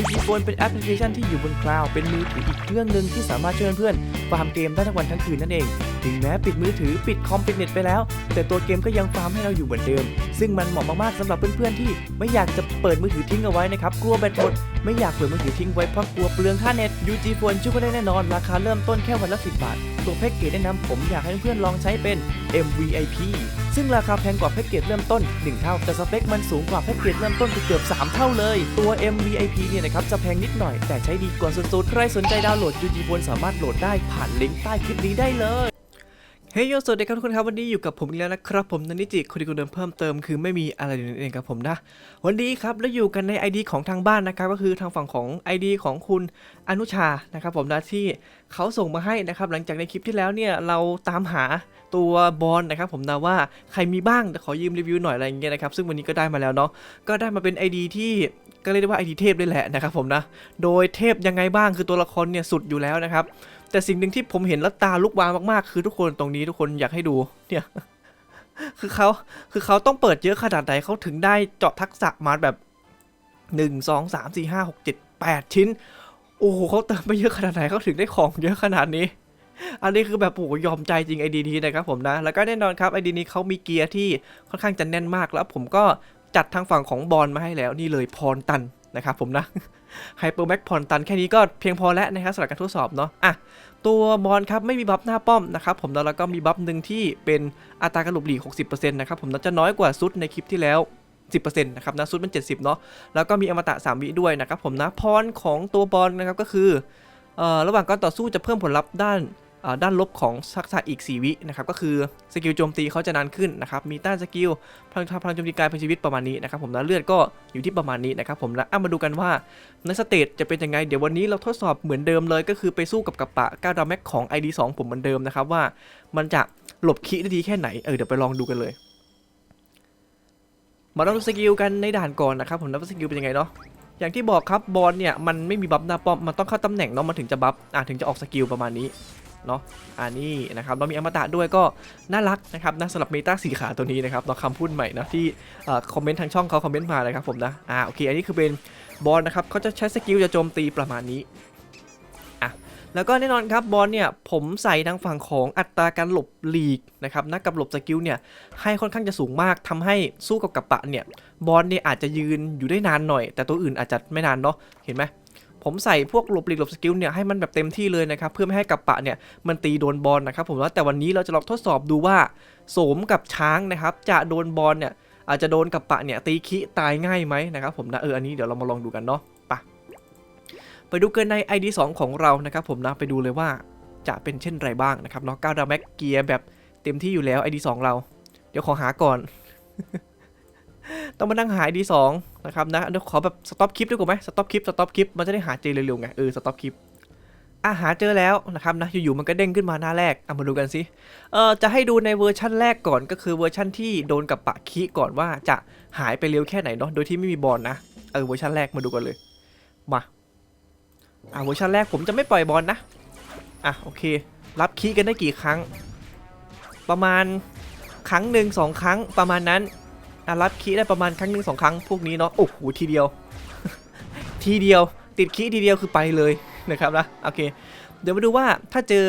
Uti Phone เป็นแอปพลิเคชันที่อยู่บนคลาวด์เป็นมือถืออีกเครื่องหนึ่งที่สามารถช่วยเพื่อนๆฟาร์มเกมได้ทั้งวันทั้งคืนนั่นเอง ถึงแม้ปิดมือถือปิดคอมปิดเน็ตไปแล้ว แต่ตัวเกมก็ยังฟาร์มให้เราอยู่เหมือนเดิม ซึ่งมันเหมาะมากๆสำหรับเพื่อนๆที่ไม่อยากจะเปิดมือถือทิ้งเอาไว้นะครับกลัวแบตหมดไม่อยากเปิดมือถือทิ้งไว้เพราะกลัวเปลืองค่าเน็ต UG Phone ช่วยก็ได้แน่นอนราคาเริ่มต้นแค่วันละ10บาทตัวแพ็กเกจแนะนำผมอยากให้เพื่อนๆลองใช้เป็น MVIP ซึ่งราคาแพงกว่าแพ็กเกจเริ่มต้น 1 เท่า แต่สเปคมันสูงกว่าแพ็กเกจเริ่มต้นเกือบ3เท่าเลย ตัว MVIP เนี่ยนะครับจะแพงนิดหน่อย แต่ใช้ดีกว่าสุดๆ ใครสนใจดาวน์โหลด UG Phone สามารถโหลดได้ผ่านลิงก์ใต้คลิปนี้ได้เลยเฮ้ยโยสวัสดีครับทุกคนครับวันนี้อยู่กับผมอีกแล้วนะครับผมนันนิจิคนดีคนเดิมเพิ่มเติมคือไม่มีอะไรอยู่นั่นเองครับผมนะ วันนี้ครับแล้วอยู่กันใน ID ของทางบ้านนะครับก็คือทางฝั่งของ ID ของคุณอนุชานะครับผมนะที่เขาส่งมาให้นะครับหลังจากในคลิปที่แล้วเนี่ยเราตามหาตัวบอลนะครับผมนะว่าใครมีบ้างขอยืมรีวิวหน่อยอะไรอย่างเงี้ยนะครับซึ่งวันนี้ก็ได้มาแล้วเนาะก็ได้มาเป็น ID ที่ ก็เรียกได้ว่า ID เทพเลยแหละนะครับผมนะ โดยเทพยังไงบ้างคือตัวละครเนี่ยสุดอยู่แล้วนะครับ แต่สิ่งหนึ่งที่ผมเห็นแล้วตาลุกวาวมากๆ คือทุกคนตรงนี้ทุกคนอยากให้ดูเนี่ยคือเขาคือเขาต้องเปิดเยอะขนาดไหนเขาถึงได้เจาะทักษะมาแบบ 1 2 3 4 5 6 7 8 ชิ้น โอ้โหเขาเติมไปเยอะขนาดไหนเขาถึงได้ของเยอะขนาดนี้ อันนี้คือแบบโอ้ยอมใจจริงไอดีนี้นะครับผมนะ แล้วก็แน่นอนครับไอดีนี้เขามีเกียร์ที่ค่อนข้างจะแน่นมากแล้วผมก็ จัดทางฝั่งของบอลมาให้แล้วนี่เลยพรตันนะครับผมนะไฮเปอร์แม็กพรตันแค่นี้ก็เพียงพอแล้วนะครับสำหรับการทดสอบเนาะอะตัวบอลครับไม่มีบัฟหน้าป้อมนะครับผมแล้วก็มีบัฟหนึ่งที่เป็นอัตราการหลบหลีก 60%นะครับผมน่าจะน้อยกว่าซุดในคลิปที่แล้ว 10%นะครับนะซุดมัน 70 เนาะแล้วก็มีอมตะ 3 วิด้วยนะครับผมนะพรของตัวบอลนะครับก็คือออระหว่างการต่อสู้จะเพิ่มผลลัพธ์ด้าน ด้านลบของทักษะอีก 4 วินะครับก็คือสกิลโจมตีเขาจะนานขึ้นนะครับมีต้านสกิลพลังพลังโจมตีกายเป็นชีวิตประมาณนี้นะครับผมนะเลือดก็อยู่ที่ประมาณนี้นะครับผมนะอะมาดูกันว่าในสเตจจะเป็นยังไง เดี๋ยววันนี้เราทดสอบเหมือนเดิมเลย ก็คือไปสู้กับกับปะก้าวดาแม็กของ ID 2 ผมเหมือนเดิมนะครับว่ามันจะหลบคีได้ดีแค่ไหนเออเดี๋ยวไปลองดูกันเลยมาลองดูสกิลกันในด่านก่อนนะครับผมนะว่าสกิลเป็นยังไงเนาะอย่างที่บอกครับบอลเนี่ยมันไม่มีบัฟหน้าป้อมมันต้องเข้าตำแหน่งเนาะมันถึงจะบัฟอะถึงจะออกสกิลประมาณนี้ เนาะอ่านี่นะครับเรามีอมตะด้วยก็น่ารักนะครับนะสำหรับเมตาสีขาตัวนี้นะครับเราคำพูดใหม่นะที่คอมเมนต์ทางช่องเขาคอมเมนต์มาเลยครับผมนะอ่าโอเคอันนี้คือเป็นบอลนะครับเขาจะใช้สกิลจะโจมตีประมาณนี้อะแล้วก็แน่นอนครับบอลเนี่ยผมใส่ทางฝั่งของอัตราการหลบหลีกนะครับนะกับหลบสกิลเนี่ยให้ค่อนข้างจะสูงมากทำให้สู้กับกัปปะเนี่ยบอลเนี่ยอาจจะยืนอยู่ได้นานหน่อย แต่ตัวอื่นอาจจะไม่นานเนาะเห็นไหม ผมใส่พวกหลบหลีกหลบสกิลเนี่ยให้มันแบบเต็มที่เลยนะครับเพื่อไม่ให้กัปปะเนี่ยมันตีโดนบอลนะครับผมว่าแต่วันนี้เราจะลองทดสอบดูว่าโสมกับช้างนะครับจะโดนบอลเนี่ยอาจจะโดนกับปะเนี่ยตีคิตายง่ายไหมนะครับผมนะเอออันนี้เดี๋ยวเรามาลองดูกันเนาะไปไปดูกันใน ID 2 ของเรานะครับผมนะไปดูเลยว่าจะเป็นเช่นไรบ้างนะครับเนาะก้าวดาแม็กเกียร์แบบเต็มที่อยู่แล้ว ID 2 เรา เดี๋ยวขอหาก่อน ต้องมานั่งหา ID 2 นะครับนะเดี๋ยวขอแบบสต็อปคลิปด้วยกว่าไหมสต็อปคลิปสต็อปคลิปมันจะได้หาเจอเร็วๆไงเออสต็อปคลิปอะหาเจอแล้วนะครับนะอยู่ๆมันก็เด้งขึ้นมาหน้าแรกเอามาดูกันสิเออจะให้ดูในเวอร์ชั่นแรกก่อนก็คือเวอร์ชั่นที่โดนกับปะคิก่อนว่าจะหายไปเร็วแค่ไหนเนาะโดยที่ไม่มีบอลนะเออเวอร์ชันแรกมาดูกันเลยมาอ่าเวอร์ชันแรกผมจะไม่ปล่อยบอลนะอะโอเค รับคีกันได้กี่ครั้ง ประมาณครั้งหนึ่งสองครั้งประมาณนั้น อะรับคีได้ประมาณครั้งหนึ่งสองครั้งพวกนี้เนาะโอ้โหทีเดียว ทีเดียวติดคีทีเดียวคือไปเลยนะครับนะโอเค เดี๋ยวมาดูว่าถ้าเจอ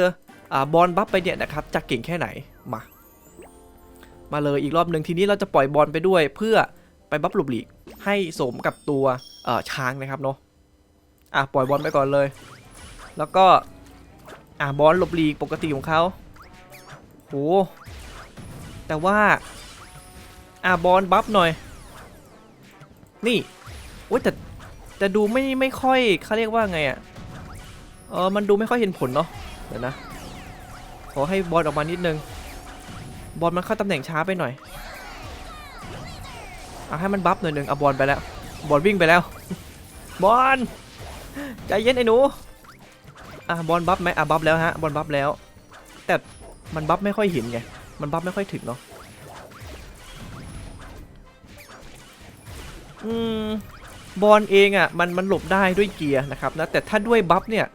อบอลบัฟไปเนี่ยนะครับจะเก่งแค่ไหนมา มาเลยอีกรอบหนึ่งทีนี้เราจะปล่อยบอลไปด้วย เพื่อไปบัฟหลบหลีกให้สมกับตัวช้างนะครับเนาะอะปล่อยบอลไปก่อนเลย แล้วก็อะบอลหลบหลีกปกติของเขาโหแต่ว่า อะบอลบัฟหน่อย นี่โอ้ยแต่แต่ดูไม่ไม่ค่อยเขาเรียกว่าไงอะเออมันดูไม่ค่อยเห็นผลเนาะเดี๋ยวนะ ขอให้บอลออกมานิดนึง บอลมันเข้าตำแหน่งช้าไปหน่อยเอาให้มันบัฟหน่อยหนึ่งเอาบอลไปแล้ว บอลวิ่งไปแล้ว บอลใจเย็นไอ้หนูอะบอลบัฟไหมอะบัฟแล้วฮะบอลบัฟแล้ว แต่มันบัฟไม่ค่อยเห็นไงมันบัฟไม่ค่อยถึงเนาะ อืมบอลเองอะมันมันหลบได้ด้วยเกียร์นะครับนะแต่ถ้าด้วยบัฟเนี่ย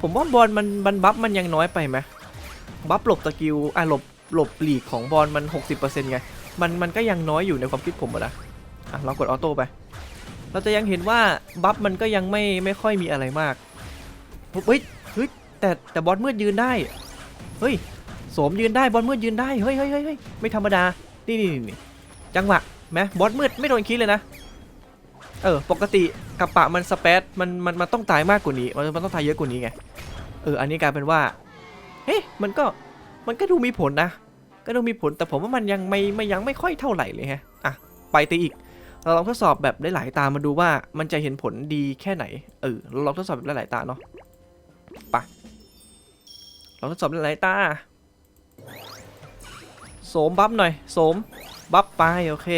ผมว่าบอลมันมันบัฟมันยังน้อยไปไหมบัฟหลบสกิลอะหลบหลบหลีกของบอลมัน 60%ไงมันมันก็ยังน้อยอยู่ในความคิดผมอะนะอะลองกดออโต้ไป เราจะยังเห็นว่าบัฟมันก็ยังไม่ไม่ค่อยมีอะไรมากเฮ้ยเฮ้ยแต่แต่บอลมืดยืนได้เฮ้ยโสมยืนได้บอลมืดยืนได้เฮ้ยเฮ้ยเฮ้ยเฮ้ยไม่ธรรมดานี่นี่นี่จังหวะ แม้บอลมืดไม่โดนคิดเลยนะ เออ ปกติกับปะมันสเปซมันมันมันต้องตายมากกว่านี้ มันมันต้องตายเยอะกว่านี้ไง เออ อันนี้กลายเป็นว่า เฮ้ยมันก็ มันก็ดูมีผลนะ ก็ดูมีผล แต่ผมว่ามันยังไม่ไม่ยังไม่ค่อยเท่าไหร่เลยฮะ อะ ไปตีอีก เราลองทดสอบแบบหลายๆตามาดูว่ามันจะเห็นผลดีแค่ไหน เออ เราลองทดสอบแบบหลายๆตาเนาะไปลองทดสอบหลายๆตา โสมบัฟหน่อย โสม บัฟไปโอเค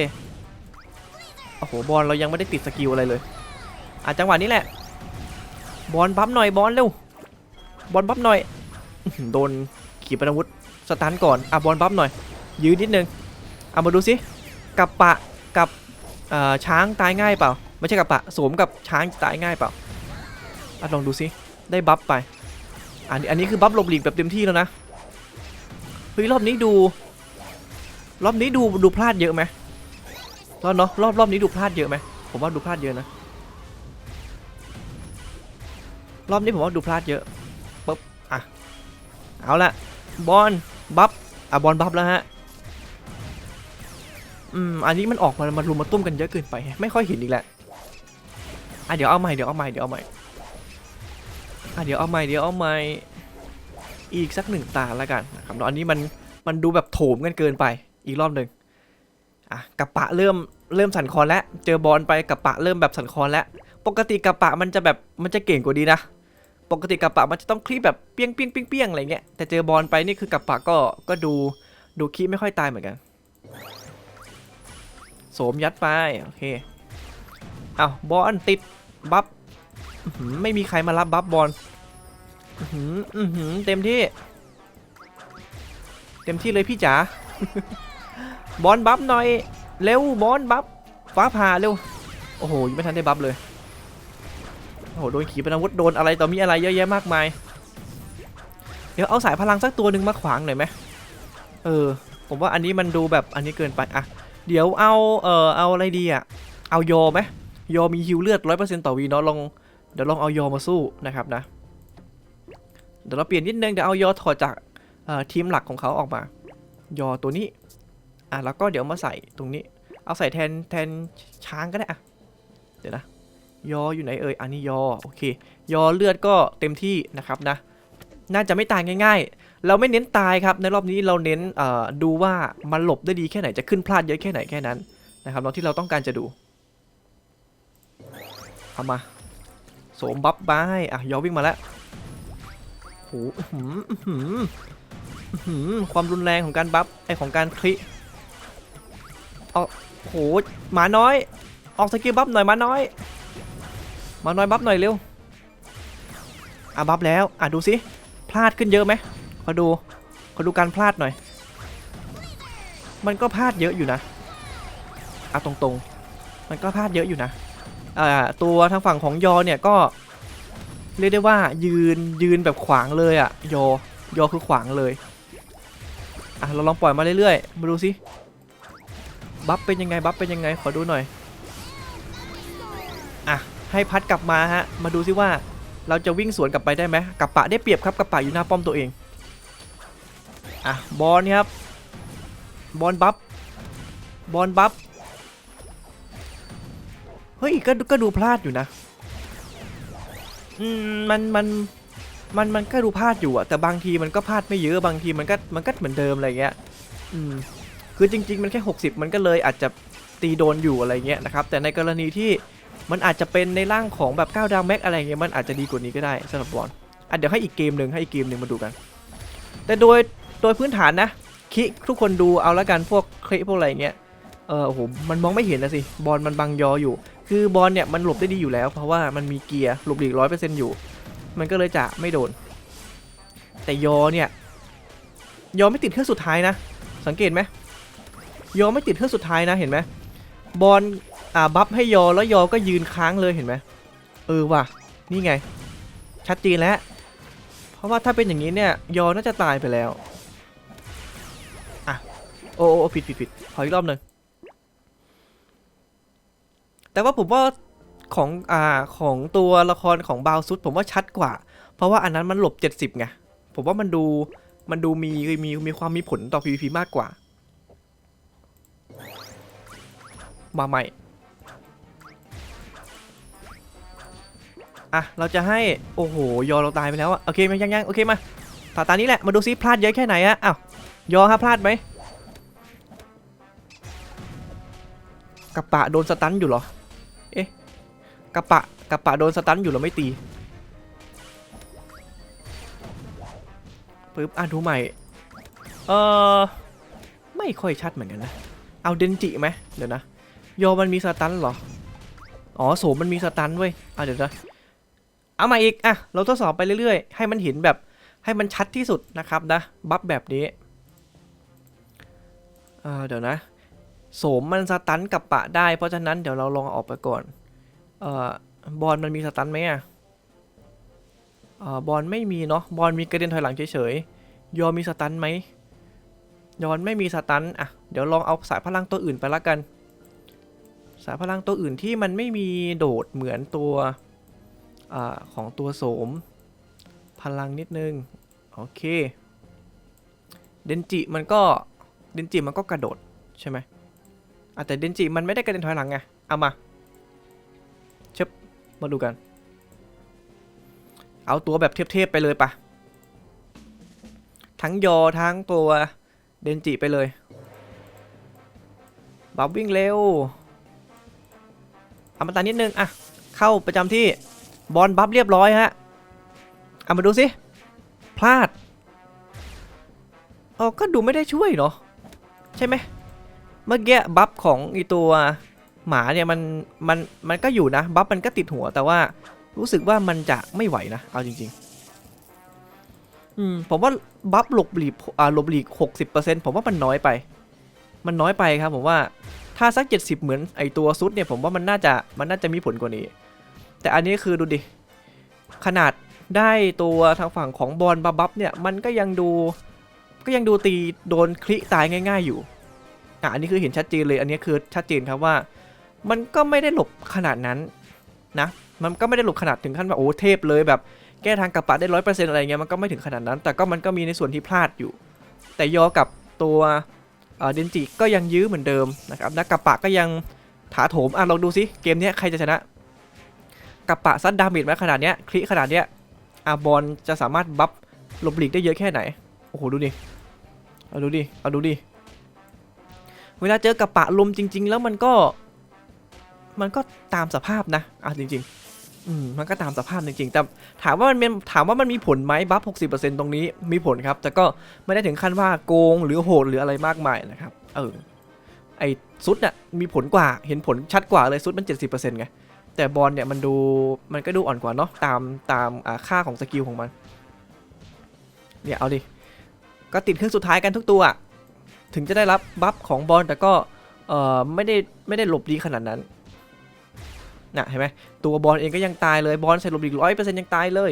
โอ้โหบอลเรายังไม่ได้ติดสกิลอะไรเลย อะจังหวะนี้แหละ บอลบัฟหน่อยบอลเร็ว บอลบัฟหน่อย โดนขีปนาวุธสตันก่อน อะบอลบัฟหน่อย ยืนนิดนึง เอามาดูสิกับปะกับช้างตายง่ายเปล่า ไม่ใช่กับปะสวมกับช้างตายง่ายเปล่าอะลองดูสิได้บัฟไปอันนี้อันนี้คือบัฟหลบหลีกแบบเต็มที่แล้วนะเฮ้ยรอบนี้ดู รอบนี้ดูดูพลาดเยอะไหมรอบเนาะรอบรอบนี้ดูพลาดเยอะไหมผมว่าดูพลาดเยอะนะ รอบนี้ผมว่าดูพลาดเยอะปุ๊บอะเอาละบอลบัฟอะบอลบัฟแล้วฮะอืมอันนี้มันออกมามารุมมาตุ้มกันเยอะเกินไป ไม่ค่อยเห็นอีกแล้วอะเดี๋ยวเอาใหม่เดี๋ยวเอาใหม่เดี๋ยวเอาใหม่อะเดี๋ยวเอาใหม่เดี๋ยวเอาใหม่อีกสักหนึ่งตาแล้วกันนะครับเนาะอันนี้มันมันดูแบบโถมกันเกินไป อีกรอบหนึ่งอะกับปะเริ่มเริ่มสั่นคอนแล้วเจอบอลไปกับปะเริ่มแบบสั่นคอนแล้วปกติกับปะมันจะแบบมันจะเก่งกว่านี้นะ ปกติกับปะมันจะต้องคลีปแบบเปี้ยงเปี้ยงเปี้ยงเปี้ยงอะไรเงี้ยแต่เจอบอลไปนี่คือกับปะก็ก็ดูดูคลีปไม่ค่อยตายเหมือนกันโสมยัดไปโอเคเอาบอลติดบัฟไม่มีใครมารับบัฟบอลอื้อหืออื้อหือเต็มที่ เต็มที่เลยพี่จ๋า บอลบัฟหน่อย เร็วบอลบัฟฟ้าผ่าเร็ว โอ้โหยังไม่ทันได้บัฟเลย โอ้โหโดนขีปนาวุธโดนอะไรต่อมีอะไรเยอะแยะมากมาย เดี๋ยวเอาสายพลังสักตัวหนึ่งมาขวางหน่อยไหมเออ ผมว่าอันนี้มันดูแบบอันนี้เกินไปอะเดี๋ยวเอาเออเอาอะไรดีอะเอายอไหมยอมีฮิวเลือดร้อยเปอร์เซ็นต์ต่อวีเนาะลองเดี๋ยวลองเอายอมาสู้นะครับนะ เดี๋ยวเราเปลี่ยนนิดนึงเดี๋ยวเอายอถอดจากทีมหลักของเขาออกมา ยอตัวนี้ อะแล้วก็เดี๋ยวมาใส่ตรงนี้ เอาใส่แทนแทนช้างก็ได้อะเดี๋ยวนะ ยออยู่ไหนเอ่ยอันนี้ยอโอเค ยอเลือดก็เต็มที่นะครับนะ น่าจะไม่ตายง่าย ๆ เราไม่เน้นตายครับในรอบนี้เราเน้นดูว่ามันหลบได้ดีแค่ไหนจะขึ้นพลาดเยอะแค่ไหนแค่นั้นนะครับเราที่เราต้องการจะดูเอามาโสมบัฟบายอะยอวิ่งมาแล้วโหอื้หืออื้อหืออื้อหือความรุนแรงของการบัฟไอของการคลิ เอาโหหมาน้อย ออกสกิลบัฟหน่อยหมาน้อยมาน้อยบัฟหน่อยเร็วอะบัฟแล้วอะดูสิพลาดขึ้นเยอะไหมขอดูขอดูการพลาดหน่อย มันก็พลาดเยอะอยู่นะอะตรงๆ มันก็พลาดเยอะอยู่นะอ่าตัวทางฝั่งของยอเนี่ยก็เรียกได้ว่ายืนยืนแบบขวางเลยอะยอยอคือขวางเลยอะเราลองปล่อยมาเรื่อยๆมาดูสิ บัฟเป็นยังไงบัฟเป็นยังไงขอดูหน่อยอะให้พัดกลับมาฮะมาดูซิว่าเราจะวิ่งสวนกลับไปได้ไหมกับปะได้เปรียบครับกับปะอยู่หน้าป้อมตัวเองอะบอลครับบอลบัฟบอลบัฟเฮ้ยก็ก็ดูพลาดอยู่นะอืมมันมันมันมันก็ดูพลาดอยู่อะแต่บางทีมันก็พลาดไม่เยอะบางทีมันก็มันก็เหมือนเดิมอะไรเงี้ยอืม คือจริง ๆ มันแค่ 60 มันก็เลยอาจจะตีโดนอยู่อะไรเงี้ยนะครับ แต่ในกรณีที่มันอาจจะเป็นในร่างของแบบ 9 ดาวแม็กอะไรเงี้ยมันอาจจะดีกว่านี้ก็ได้สำหรับบอลอะเดี๋ยวให้อีกเกมหนึ่งให้อีกเกมหนึ่งมาดูกัน แต่โดยโดยพื้นฐานนะคิทุกคนดูเอาละกันพวกคลิปพวกอะไรเงี้ยเออโอ้โหมันมองไม่เห็นนะสิบอลมันบังยออยู่ คือบอลเนี่ยมันหลบได้ดีอยู่แล้ว เพราะว่ามันมีเกียร์หลบหลีกร้อยเปอร์เซ็นต์อยู่ มันก็เลยจะไม่โดน แต่ยอเนี่ยยอไม่ติดเครื่องสุดท้ายนะ สังเกตไหม ยอไม่ติดเครื่องสุดท้ายนะเห็นไหมบอลอ่าบัฟให้ยอแล้วยอก็ยืนค้างเลยเห็นไหมเออว่ะนี่ไง ชัดเจนแล้ว เพราะว่าถ้าเป็นอย่างนี้เนี่ยยอน่าจะตายไปแล้วอะโอ้โอ้ผิดผิดผิดขออีกรอบหนึ่งแต่ว่าผมว่าของอ่าของตัวละครของบาวซุดผมว่าชัดกว่า เพราะว่าอันนั้นมันหลบ 70ไงผมว่ามันดูมันดูมีมีมีความมีผลต่อ PVP มากกว่า มาใหม่ อะ เราจะให้ โอ้โห ยอเราตายไปแล้วอะโอเคมายังยังโอเคมาตาตานี้แหละ มาดูซิพลาดเยอะแค่ไหนอะอ้าวยอครับพลาดไหมกระปะโดนสตันอยู่เหรอ เอ๊ะกระปะกระปะโดนสตันอยู่เหรอไม่ตีปึ๊บอะดูใหม่ เออไม่ค่อยชัดเหมือนกันนะ เอาเดนจิไหมเดี๋ยวนะ ยอมันมีสตันเหรอ อ๋อโสมมันมีสตันเว้ยอะเดี๋ยวนะเอามาอีก อะ เราทดสอบไปเรื่อยๆ ให้มันเห็นแบบให้มันชัดที่สุดนะครับนะ บัฟแบบนี้เอ่อเดี๋ยวนะ โสมมันสตันกับปะได้ เพราะฉะนั้นเดี๋ยวเราลองออกไปก่อน เอ่อบอลมันมีสตันไหมอะเอ่อบอลไม่มีเนาะ บอลมีกระเด็นถอยหลังเฉยๆ ยอมีสตันไหมยอนไม่มีสตันอะ เดี๋ยวลองเอาสายพลังตัวอื่นไปละกัน สายพลังตัวอื่นที่มันไม่มีโดดเหมือนตัวอของตัวโสม พลังนิดนึง โอเค เดนจิมันก็ เดนจิมันก็กระโดดใช่ไหมแต่เดนจิมันไม่ได้กระเด็นถอยหลังไง เอามาเชบมาดูกัน เอาตัวแบบเทพๆไปเลยปะทั้งยอทั้งตัวเดนจิไปเลย บับวิ่งเร็ว อมาตานิดนึงอะเข้าประจำที่บอลบัฟเรียบร้อยฮะเอามาดูสิพลาดอ๋อก็ดูไม่ได้ช่วยเนาะใช่ไหมเมื่อกี้บัฟของอีตัวหมาเนี่ยมันมันมันก็อยู่นะบัฟมันก็ติดหัวแต่ว่ารู้สึกว่ามันจะไม่ไหวนะเอาจริงๆอืมผมว่าบัฟหลบหลีกอ่าหลบหลีกหกสิบเปอร์เซ็นต์ผมว่ามันน้อยไป มันน้อยไปครับผมว่า ถ้าสักเจ็ดสิบเหมือนไอตัวซุดเนี่ยผมว่ามันน่าจะมันน่าจะมีผลกว่านี้ แต่อันนี้คือดูดิ ขนาดได้ตัวทางฝั่งของบอลบับบับเนี่ยมันก็ยังดูก็ยังดูตีโดนคลิตายง่าย ๆอยู่อะอันนี้คือเห็นชัดเจนเลยอันนี้คือชัดเจนครับว่า มันก็ไม่ได้หลบขนาดนั้นนะมันก็ไม่ได้หลบขนาดถึงขั้นว่าโอ้เทพเลยแบบแก้ทางกระปะได้ร้อยเปอร์เซ็นต์อะไรเงี้ยมันก็ไม่ถึงขนาดนั้น แต่ก็มันก็มีในส่วนที่พลาดอยู่ แต่ยอกับตัว เดนจิก็ยังยื้อเหมือนเดิมนะครับนักกระปะก็ยังถาโถมอะลองดูซิเกมนี้ใครจะชนะกระปะซัดดาเมจมาขนาดเนี้ยคลิขนาดเนี้ยอาบอลจะสามารถบัฟหลบหลีกได้เยอะแค่ไหนโอ้โหดูดิเอาดูดิเอาดูดิเวลาเจอกระปะลมจริง ๆ แล้วมันก็มันก็ตามสภาพนะอะจริง ๆ อืมมันก็ตามสภาพจริงๆ แต่ถามว่ามันเป็นถามว่ามันมีผลไหมบัฟ 60%ตรงนี้มีผลครับ แต่ก็ไม่ได้ถึงขั้นว่าโกงหรือโหดหรืออะไรมากมายนะครับ เออ ไอซุดน่ะมีผลกว่า เห็นผลชัดกว่าเลยซุดมัน 70%ไง แต่บอลเนี่ยมันดูมันก็ดูอ่อนกว่าเนาะตามตามอ่าค่าของสกิลของมัน เนี่ยเอาดิ ก็ติดเครื่องสุดท้ายกันทุกตัว ถึงจะได้รับบัฟของบอลแต่ก็เออไม่ได้ไม่ได้หลบดีขนาดนั้น น่ะเห็นไหมตัวบอลเองก็ยังตายเลยบอลใส่ลบดีกร้อยเปอร์เซ็นต์ยังตายเลย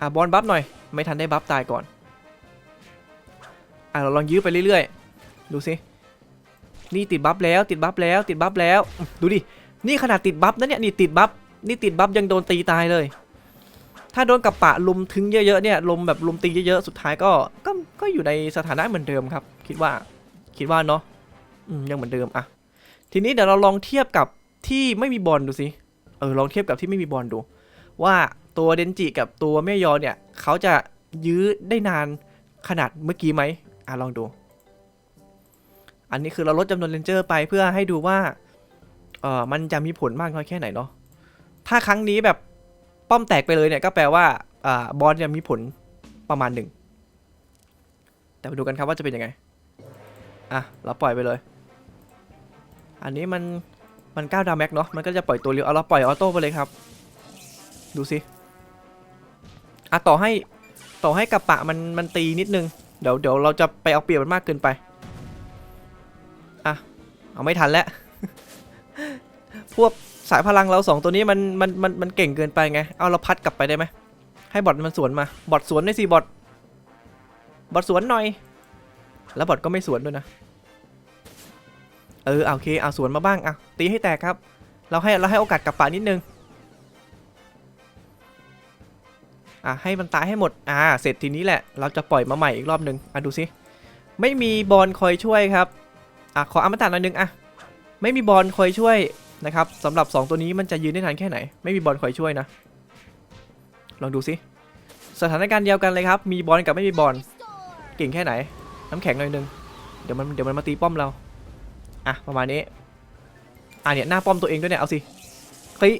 อะบอลบัฟหน่อย ไม่ทันได้บัฟตายก่อนอะเราลองยื้อไปเรื่อยๆ ดูสินี่ติดบัฟแล้วติดบัฟแล้วติดบัฟแล้ว ดูดิ นี่ขนาดติดบัฟนะเนี่ยนี่ติดบัฟนี่ติดบัฟยังโดนตีตายเลย ถ้าโดนกับปะลุมถึงเยอะๆเนี่ยลมแบบลุมตีเยอะๆ สุดท้ายก็ก็ก็อยู่ในสถานะเหมือนเดิมครับ คิดว่าคิดว่าเนาะยังเหมือนเดิมอะทีนี้เดี๋ยวเราลองเทียบกับ ที่ไม่มีบอลดูสิ เออลองเทียบกับที่ไม่มีบอลดู ว่าตัวเดนจิกับตัวแม่ยอเนี่ยเขาจะยื้อได้นานขนาดเมื่อกี้ไหมอะลองดู อันนี้คือเราลดจำนวนเลนเจอร์ไปเพื่อให้ดูว่าเออมันจะมีผลมากน้อยแค่ไหนเนาะ ถ้าครั้งนี้แบบป้อมแตกไปเลยเนี่ยก็แปลว่าอ่าบอลจะมีผลประมาณหนึ่งแต่มาดูกันครับว่าจะเป็นยังไง อะ เราปล่อยไปเลย อันนี้มัน มัน9ดาวแม็กเนาะมันก็จะปล่อยตัวเร็วเอาเราปล่อยออโต้ไปเลยครับ ดูสิอะต่อให้ต่อให้กระปะมันมันตีนิดนึงเดี๋ยวเดี๋ยวเราจะไปเอาเปรียบมันมากเกินไปอะเอาไม่ทันแล้วพวกสายพลังเราสองตัวนี้มันมันมันมันเก่งเกินไปไง เอาเราพัดกลับไปได้ไหมให้บอทมันสวนมา บอทสวนได้สิบอทบอทสวนหน่อย แล้วบอทก็ไม่สวนด้วยนะ เออโอเคเอาสวนมาบ้างอะตีให้แตกครับ เราให้เราให้โอกาสกับป่านิดนึงอะให้มันตายให้หมดอ่าเสร็จทีนี้แหละ เราจะปล่อยมาใหม่อีกรอบหนึ่งอะดูสิไม่มีบอลคอยช่วยครับอะขออมตะหน่อยนึงอะไม่มีบอลคอยช่วยนะครับสำหรับ 2 ตัวนี้มันจะยืนได้นานแค่ไหน ไม่มีบอลคอยช่วยนะ ลองดูสิสถานการณ์เดียวกันเลยครับ มีบอลกับไม่มีบอลเก่งแค่ไหน น้ำแข็งหน่อยนึงเดี๋ยวมันเดี๋ยวมันมาตีป้อมเรา อะประมาณนี้อะเนี่ยหน้าป้อมตัวเองด้วยเนี่ยเอาสิเฮ้ย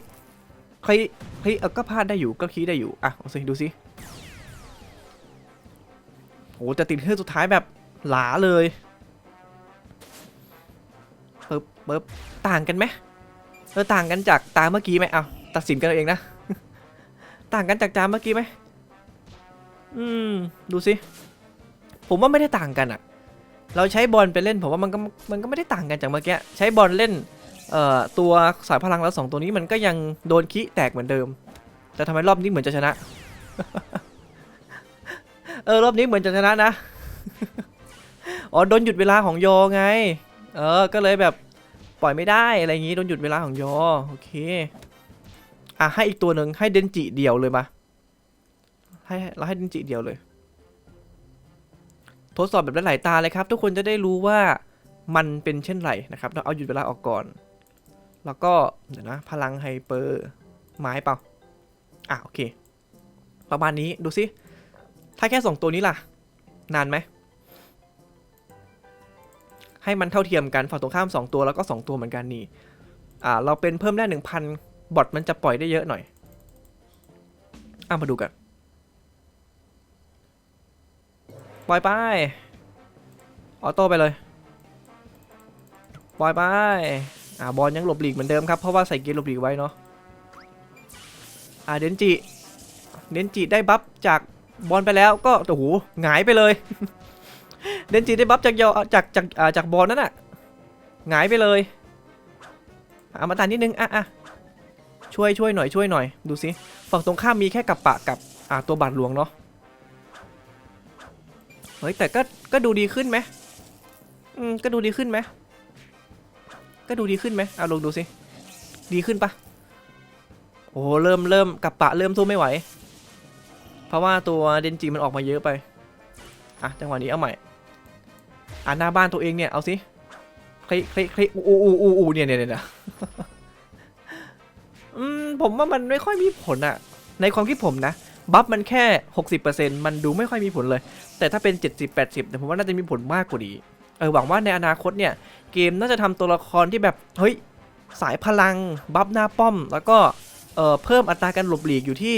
เฮ้ยเฮ้ยเออก็พลาดได้อยู่ก็คีได้อยู่อะเอาสิดูสิโหแต่ติดเครื่องสุดท้ายแบบหลาเลยปึ๊บปึ๊บต่างกันไหมเออต่างกันจากตาเมื่อกี้ไหมเอาตัดสินกันเองนะ ต่างกันจากจาเมื่อกี้ไหมอืม ดูสิ ผมว่าไม่ได้ต่างกันอะ เราใช้บอลไปเล่นผมว่ามันก็มันก็ไม่ได้ต่างกันจากเมื่อกี้ใช้บอลเล่นตัวสายพลังแล้วสองตัวนี้มันก็ยังโดนขี้แตกเหมือนเดิม แต่ทำไมรอบนี้เหมือนจะชนะ เออรอบนี้เหมือนจะชนะนะ อ๋อโดนหยุดเวลาของโยไง เออก็เลยแบบปล่อยไม่ได้อะไรอย่างงี้โดนหยุดเวลาของโยโอเค อะให้อีกตัวหนึ่งให้เดนจิเดียวเลยมา ให้เราให้เดนจิเดียวเลย ทดสอบแบบหลายตาเลยครับ ทุกคนจะได้รู้ว่ามันเป็นเช่นไรนะครับ เราเอาหยุดเวลาออกก่อน แล้วก็เดี๋ยวนะ พลังไฮเปอร์ไม้เปล่า อะโอเค ประมาณนี้ดูสิถ้าแค่สองตัวนี้ล่ะ นานไหม ให้มันเท่าเทียมกันฝั่งตรงข้าม 2 ตัวแล้วก็ 2 ตัวเหมือนกันนี่อ่าเราเป็นเพิ่มได้ 1,000 บอทมันจะปล่อยได้เยอะหน่อย อะมาดูกัน ปล่อยไป ออโต้ไปเลย ปล่อยไป อ่าบอลยังหลบหลีกเหมือนเดิมครับ เพราะว่าใส่เกียร์หลบหลีกไว้เนาะ อ่าเดนจิ เดนจิได้บัฟจากบอลไปแล้วก็โอ้โหหงายไปเลย เดนจิได้บัฟจากยอจากจากอ่าจากบอลนั่นน่ะหงายไปเลยอามาตานนิดนึง อะอะช่วยช่วยหน่อยช่วยหน่อย ดูสิฝั่งตรงข้ามมีแค่กับปะกับอ่าตัวบาทหลวงเนาะ เฮ้ยแต่ก็ก็ดูดีขึ้นไหมอืมก็ดูดีขึ้นไหมก็ดูดีขึ้นไหมเอาลงดูสิดีขึ้นปะโอ้โหเริ่มเริ่มกับปะเริ่มสู้ไม่ไหว เพราะว่าตัวเดนจิมันออกมาเยอะไปอะจังหวะนี้เอาใหม่อ่าหน้าบ้านตัวเองเนี่ยเอาสิคลิกคลิกคลิกอูอูอูอูเนี่ยเนี่ยเนี่ยอืมผมว่ามันไม่ค่อยมีผลอะในความคิดผมนะ บัฟมันแค่ 60%มันดูไม่ค่อยมีผลเลย แต่ถ้าเป็น 70-80แต่ผมว่าน่าจะมีผลมากกว่านี้เออหวังว่าในอนาคตเนี่ย เกมน่าจะทำตัวละครที่แบบ เฮ้ย สายพลัง บัฟหน้าป้อม แล้วก็เอ่อเพิ่มอัตราการหลบหลีกอยู่ที่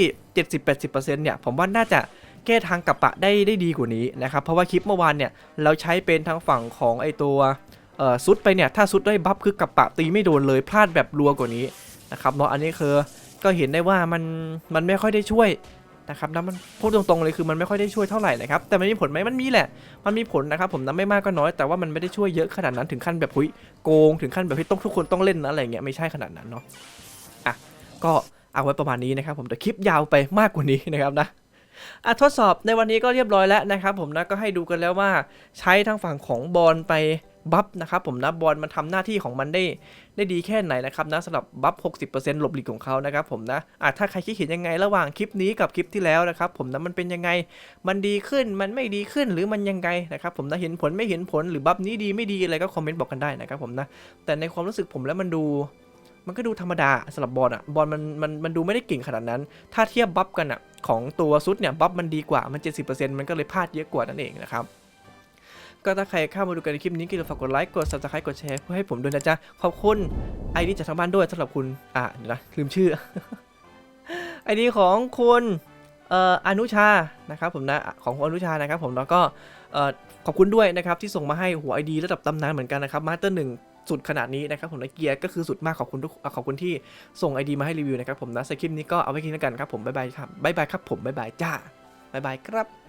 70-80%เนี่ยผมว่าน่าจะแก้ทางกับปะได้ได้ดีกว่านี้นะครับ เพราะว่าคลิปเมื่อวานเนี่ย เราใช้เป็นทางฝั่งของไอตัวเอ่อซุดไปเนี่ย ถ้าซุดได้บัฟคือกับปะตีไม่โดนเลยพลาดแบบรัวกว่านี้นะครับเนาะอันนี้คือก็เห็นได้ว่ามันมันไม่ค่อยได้ช่วย นะครับนะมันพูดตรงๆเลยคือมันไม่ค่อยได้ช่วยเท่าไหร่นะครับแต่มันมีผลไหมมันมีแหละ มันมีผลนะครับผมนะไม่มากก็น้อยแต่ว่ามันไม่ได้ช่วยเยอะขนาดนั้นถึงขั้นแบบหุยโกงถึงขั้นแบบที่ต้องทุกคนต้องเล่นนะอะไรเงี้ยไม่ใช่ขนาดนั้นเนาะอะก็เอาไว้ประมาณนี้นะครับผมแต่คลิปยาวไปมากกว่านี้นะครับนะอะทดสอบในวันนี้ก็เรียบร้อยแล้วนะครับผมนะก็ให้ดูกันแล้วว่าใช้ทางฝั่งของบอลไป บัฟนะครับผมนะบอลมันทำหน้าที่ของมันได้ได้ดีแค่ไหนนะครับนะสำหรับบัฟ 60%หลบหลีกของเขานะครับผมนะอะถ้าใครคิดเห็นยังไงระหว่างคลิปนี้กับคลิปที่แล้วนะครับผมนะมันเป็นยังไง มันดีขึ้นมันไม่ดีขึ้นหรือมันยังไงนะครับผมนะเห็นผลไม่เห็นผลหรือบัฟนี้ดีไม่ดีอะไรก็คอมเมนต์บอกกันได้นะครับผมนะแต่ในความรู้สึกผมแล้วมันดูมันก็ดูธรรมดาสำหรับบอลอะบอลมันมันมันดูไม่ได้เก่งขนาดนั้น ถ้าเทียบบัฟกันอะของตัวซุดเนี่ยบัฟมันดีกว่ามัน 70%มันก็เลยพลาดเยอะกว่านั่นเองนะครับ ก็ถ้าใครเข้ามาดูกันในคลิปนี้ก็อย่าลืมฝากกดไลค์กด subscribe กดแชร์เพื่อให้ผมด้วยนะจ๊ะขอบคุณไอดีจากทางบ้านด้วยสำหรับคุณอ่าเดี๋ยวนะลืมชื่อไอดีของคุณเอ่ออนุชานะครับผมนะของคุณอนุชานะครับผมแล้วก็เอ่อขอบคุณด้วยนะครับที่ส่งมาให้หัวไอดีระดับตำนานเหมือนกันนะครับมาสเตอร์หนึ่งสุดขนาดนี้นะครับผมนะเกียร์ก็คือสุดมากขอบคุณทุกขอบคุณที่ส่งไอดีมาให้รีวิวนะครับผมนะสคริปต์นี้ก็เอาไว้กินแล้วกันครับผมบ๊ายบายครับบ๊ายบายครับผมบ๊ายบายจ้าบ๊ายบายครับ